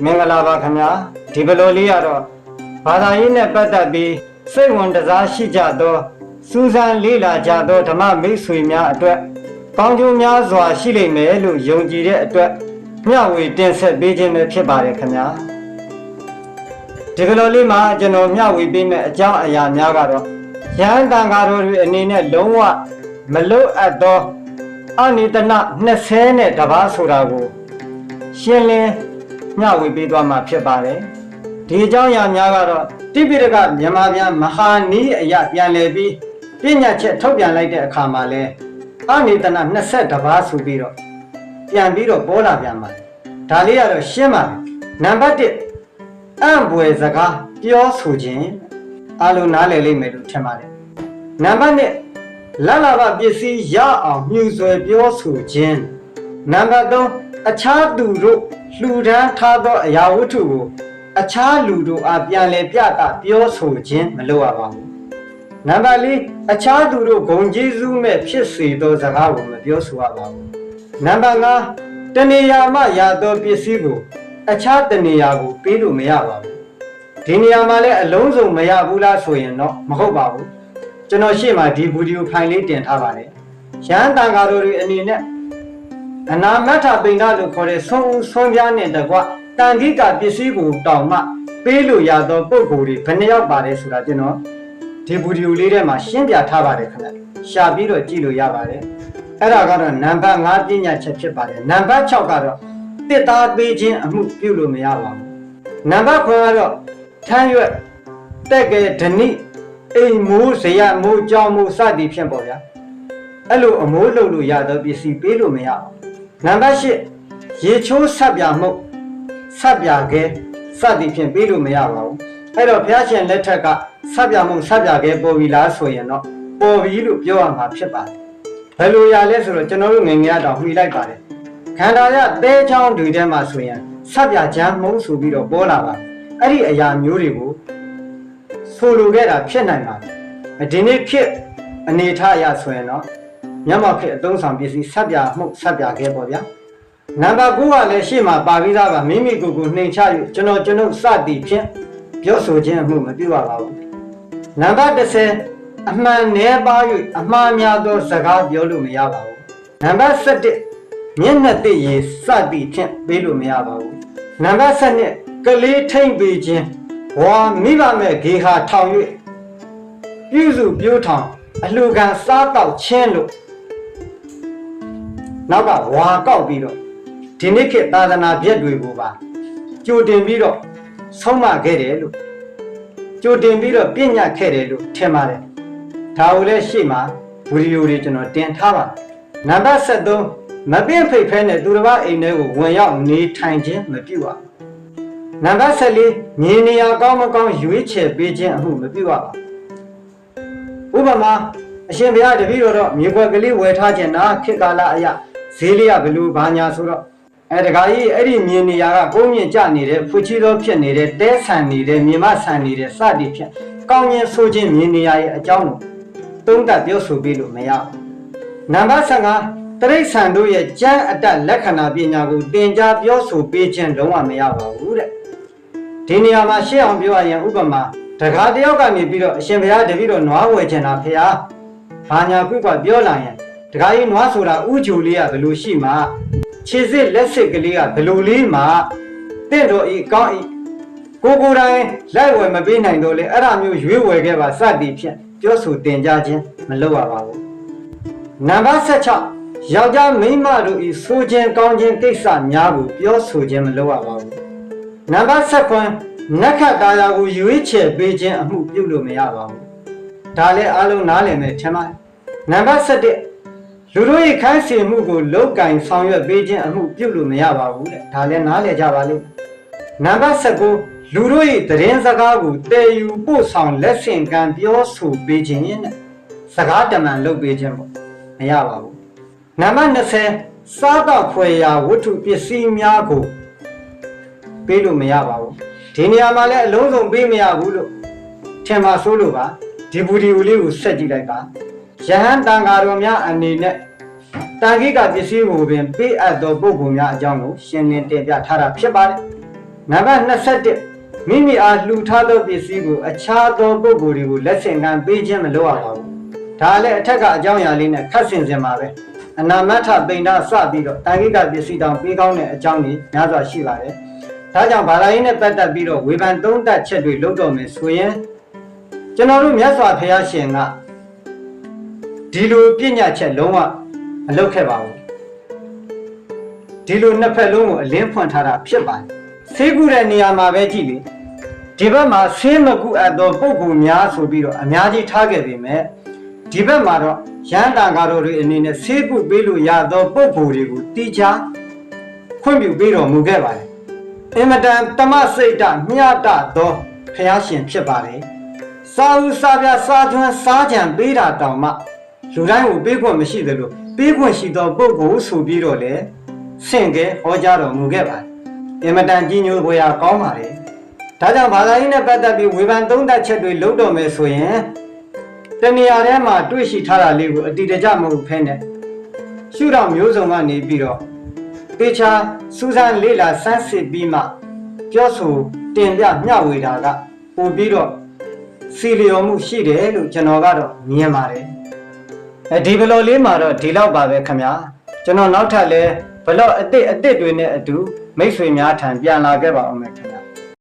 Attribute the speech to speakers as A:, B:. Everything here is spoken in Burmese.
A: မင်္ဂလာပါခင်ဗျာဒီဘလိုလေးကတော့ဘာသာရေးနဲ့ပတ်သက်ပြီးစိတ်ဝင်တစားရှိကြသောစူးစမ်းလေ့လာကြသောဓမ္မမိတ်ဆွေများအတွက်ကောင်းကျိုးများစွာရှိလိမ့်မယ်လို့ယုံကြည်တဲ့အတွက်မျှဝေတင်ဆက်ပေးခြင်းပဲဖြစ်ပါတယ်ခင်ဗျာဒီကလိုလေးမှာကျွန်တော်မျှဝေပေးမယ့်အကြောင်းအရာများကတော့ရဟန်းတန်ဃာတော်တွေအနေနဲ့လုံးဝမလွတ်အပ်သောအနိတန20နဲ့တပါးဆိုတာကိုရှင်းလင်း မျှဝေပေးသွားမှာဖြစ်ပါတယ်ဒီအကြောင်းအရာများကတော့တိပိဋကမြန်မာပြန်မဟာနီးအရာပြန်လည်ပြီးပြညတ်ချက်ထုတ်ပြန်လိုက်တဲ့အခါမှာလဲအနိတနာ22ပါးဆိုပြီးတော့ပြန်ပြီးတော့ပေါ်လာပြန်ပါတယ်ဒါလေးကတော့ရှင်းပါတယ်နံပါတ်1အံ့ဘွယ်စကားပြောဆိုခြင်းအလုံးနားလည်လိမ့်မယ်လို့ထင်ပါတယ်နံပါတ်2လလဘပစ္စည်းရအောင်မြှူဆွဲပြောဆိုခြင်းနံပါတ်3 အခြားသူတို့လှူဒန်းထားသောအရာဝတ္ထုကိုအခြားလူတို့အားပြန်လည်ပြသပြောဆိုခြင်းမလုပ်ရပါဘူးနံပါတ်4အခြားသူတို့ဂုံကျေးဇူးမဲ့ဖြစ်စေသောစကားကိုမပြောဆိုရပါဘူးနံပါတ်5တဏှာမှရသောပစ္စည်းကို အခြားတဏှာကိုပေးလို့မရပါဘူးဒီနေရာမှာလည်းအလုံးစုံမရဘူးလားဆိုရင်တော့မဟုတ်ပါဘူးကျွန်တော်ရှေ့မှာဒီဗီဒီယိုဖိုင်လေးတင်ထားပါတယ်ရဟန်းတန်ဃာတော်တွေအနေနဲ့ အနာမထပိဏလို့ခေါ်တဲ့ဆုံးဦးဆုံးပြားနဲ့တကွတန်ခိကပစ္စည်းကိုတောင်မှပေးလို့ရသောပုံကိုယ်တွေဘယ်နှယောက်ပါတယ်ဆိုတာကျွန်တော်ဒီဗီဒီယိုလေးထဲမှာရှင်းပြထားပါတယ်ခင်ဗျရှာပြီးတော့ကြည့်လို့ရပါတယ်အဲ့ဒါကတော့နံပါတ်5ပညာချက်ဖြစ်ပါတယ်နံပါတ်6ကတော့တစ်သားပေးခြင်းအမှုပြုလို့မရပါဘူးနံပါတ်9ကတော့ထမ်းရွက်တက်ကဲဓနိအိမ်မိုးဇရမိုးကြောင်မိုးစသည်ဖြင့်ပေါ့ဗျာအဲ့လိုအမိုးလုပ်လို့ရသောပစ္စည်းပေးလို့မရဘူး နံပါတ်8ရေချိုးဆက်ပြမှုဆက်ပြခဲစသည်ဖြင့်ပြီးလို့မရပါဘူးအဲ့တော့ဘုရားရှင်လက်ထက်ကဆက်ပြမှုဆက်ပြခဲပေါ်ပြီလားဆိုရင်တော့ပေါ်ပြီလို့ပြောရမှာဖြစ်ပါတယ်ဘယ်လိုရလဲဆိုတော့ကျွန်တော်တို့ငယ်ငယ်တော့မှီလိုက်ပါတယ်ခန္ဓာရသဲချောင်းတွေထဲမှာဆိုရင်ဆက်ပြချမ်းမှုံဆိုပြီးတော့ပေါ်လာပါတယ်အဲ့ဒီအရာမျိုးတွေကိုဆိုလိုခဲ့တာဖြစ်နိုင်ပါတယ်ဒီနေ့ဖြစ်အနေထားအရဆိုရင်တော့ မျက်မှောက်ခေတ်အသုံးဆောင်ပစ္စည်းဆက်ပြမှုဆက်ပြခဲ့ပေါ့ဗျာနံပါတ်9ကလည်းရှေ့မှာပါပြီးသားပါမိမိကိုယ်ကိုနှိမ်ချ၍ကျွန်တော်ကျွန်ုပ်စသည်ဖြင့်ပြောဆိုခြင်းအမှုမပြုရပါဘူးနံပါတ်10အမှန်နည်းပါ၍အမှားများသောစကားပြောလို့မရပါဘူးနံပါတ်17မျက်နှာသိရေစသည်ဖြင့်ပေးလို့မရပါဘူးနံပါတ်7ကလေးထိမ့်ပေးခြင်းဝါမိဘမဲ့ဂေဟာထောင်၍ပြုစုပြိုးထောင်အလှခံစားတော့ချင်းလို့ နောက်ကဝါကောက်ပြီးတော့ဒီနေ့ခေတ်သာသနာပြည့်တွေကိုပါကြိုတင်ပြီးတော့ဆုံးမခဲ့တယ်လို့ကြိုတင်ပြီးတော့ပြညတ်ခဲ့တယ်လို့ထင်ပါတယ်ဒါကိုလည်းရှေ့မှာဗီဒီယိုတွေကျွန်တော်တင်ထားပါတယ်နံပါတ်73မပြင့်ဖိတ်ဖဲနဲ့သူတစ်ပါးအိမ်ထဲကိုဝင်ရောက်နေထိုင်ခြင်းမပြုရဘူးနံပါတ်74ညီနေရာကောင်းမကောင်းရွေးချယ်ပေးခြင်းအမှုမပြုရပါဘူးဥပမာအရှင်ဘုရားတပည့်တော်တော့မြေခွက်ကလေးဝယ်ထားခြင်းနာခေတ်ကာလအရာ ဈေးလေးကဘလူဘာညာဆိုတော့အဲတခါကြီးအဲ့ဒီမြေနေရာကကိုးမြင့်ကျနေတဲ့ဖွချီတော်ဖြစ်နေတဲ့တဲဆန်နေတဲ့မြေမဆန်နေတဲ့စသည်ဖြင့်ကောင်းရင်ဆိုခြင်းမြေနေရာရဲ့အကြောင်းကိုသုံးသပ်ပြောဆိုပြီးလို့မရဘူးနံပါတ်15တရိษံတို့ရဲ့ကြမ်းအတက်လက္ခဏာပညာကိုသင်ကြားပြောဆိုပေးခြင်းလုံးဝမရပါဘူးတဲ့ဒီနေရာမှာရှေ့အောင်ပြောရရင်ဥပမာတကားတယောက်ကနေပြီးတော့အရှင်ဘုရားတပည့်တော်နွားဝယ်ချင်တာဖေဟာဘာညာခုကပြောလာရင် တကားကြီးနွားဆိုတာဥဂျူလေးကဘယ်လိုရှိမှာခြေစစ်လက်စစ်ကလေးကဘယ်လိုလေးမှာတင့်တော်ဤကောင်းဤကိုကိုယ်တိုင်လိုက်ဝယ်မပေးနိုင်တော့လေအဲ့ဒါမျိုးရွေးဝယ်ခဲ့ပါစသည်ဖြင့်ပြောဆိုတင်ကြခြင်းမလုပ်ရပါဘူးနံပါတ်16ယောက်ျားမိန်းမတို့ဤဆိုခြင်းကောင်းခြင်းကိစ္စများကိုပြောဆိုခြင်းမလုပ်ရပါဘူးနံပါတ်7နက္ခတာယာကိုရွေးချယ်ပေးခြင်းအမှုပြုလို့မရပါဘူးဒါလည်းအားလုံးနားလည်မယ်ထင်ပါတယ်နံပါတ်7 လူတို့၏ခိုင်းစေမှုကိုလောက်ကင်ဆောင်ရွက်ပေးခြင်းအမှုပြုလို့မရပါဘူးတဲ့ဒါလည်းနားလည်ကြပါလိမ့်နံပါတ်9လူတို့၏သတင်းစကားကိုတည်ယူပို့ဆောင်လက်ဆင့်ကမ်းပြောဆိုပေးခြင်းတဲ့စကားတမန်လုပ်ပေးခြင်းပေါ့မရပါဘူးနံပါတ်20စားတော့ဖွယ်ရာဝတ္ထုပစ္စည်းများကိုပေးလို့မရပါဘူးဒီနေရာမှာလည်းအလုံးစုံပေးမရဘူးလို့ထင်ပါဆိုးလို့ပါဒီဘူဒီဦးလေးကိုဆက်ကြည့်လိုက်ပါ ယဟန်တန်ဃာတော်များအနေနဲ့တန်ခိကပစ္စည်းကိုပင်ပေးအပ်သောပုဂ္ဂိုလ်များအကြောင်းကိုရှင်းလင်းတင်ပြထားတာဖြစ်ပါတယ်နံပါတ်21မိမိအားလှူထားသောပစ္စည်းကိုအခြားသောပုဂ္ဂိုလ်တွေကိုလက်ဆင့်ကမ်းပေးခြင်းမလုပ်ရပါဘူးဒါလည်းအထက်ကအကြောင်းအရာလေးနဲ့ခတ်ဆင်စင်ပါပဲအနာမထပိန်နာစပြီးတော့တာဂိကပစ္စည်းတောင်ပေးကောင်းတဲ့အကြောင်းကြီးများစွာရှိပါတယ်ဒါကြောင့်ဘာသာရေးနဲ့ပတ်သက်ပြီးတော့ဝေဖန်သုံးသပ်ချက်တွေလုပ်တော့မယ်ဆိုရင်ကျွန်တော်တို့မြတ်စွာဘုရားရှင်က ဒီလိုပြညတ်ချက်လုံးဝမလုပ်ခဲ့ပါဘူးဒီလိုနှစ်ဖက်လုံးကိုအလင်းဖွင့်ထားတာဖြစ်ပါတယ်ဆေးကုတဲ့နေရာမှာပဲကြည့်လေဒီဘက်မှာဆေးမကုအပ်သောပုဂ္ဂိုလ်များဆိုပြီးတော့အများကြီးထားခဲ့ပေမဲ့ဒီဘက်မှာတော့ရန်တန်ကားတို့တွေအနေနဲ့ဆေးကုပေးလို့ရသောပုဂ္ဂိုလ်တွေကိုတိကျခွင့်ပြုပေးတော်မူခဲ့ပါတယ်အင်မတန်တမစိတ်တမျှတသောဖျားရှင်ဖြစ်ပါတယ်စာဥစာပြစာကျွမ်းစားကြံပေးတာတောင်မှ လူတိုင်းကိုပေးခွင့်မရှိသလိုပေးခွင့်ရှိသောပုဂ္ဂိုလ်ဆိုပြီးတော့လေဆင့်ကဲဟောကြားတော်မူခဲ့ပါတယ်။အင်မတန်ကြီးညိုဖွယ်ရာကောင်းပါတယ်။ဒါကြောင့်ဘာသာရေးနဲ့ပတ်သက်ပြီးဝေဖန်သုံးသပ်ချက်တွေလုပ်တော်မယ်ဆိုရင်တဏှာထဲမှာတွေ့ရှိထားတာလေးကိုအတိတကျမဟုတ်ဖ ೇನೆ ရှုထောင့်မျိုးစုံကနေပြီးတော့တေချာစူးစမ်းလေ့လာစမ်းစစ်ပြီးမှပြောဆိုတင်ပြမျှဝေတာကပို့ပြီးတော့စီလျော်မှုရှိတယ်လို့ကျွန်တော်ကတော့မြင်ပါတယ်။အဲ ဒီဘလော်လေးမှာတော့ဒီလောက်ပါပဲခင်ဗျာ။ကျွန်တော်နောက်ထပ်လဲဘလော့အစ်စ်အစ်စ်တွေနဲ့အတူမိတ်ဆွေများထံပြန်လာခဲ့ပါအောင်မယ်ခင်ဗျာ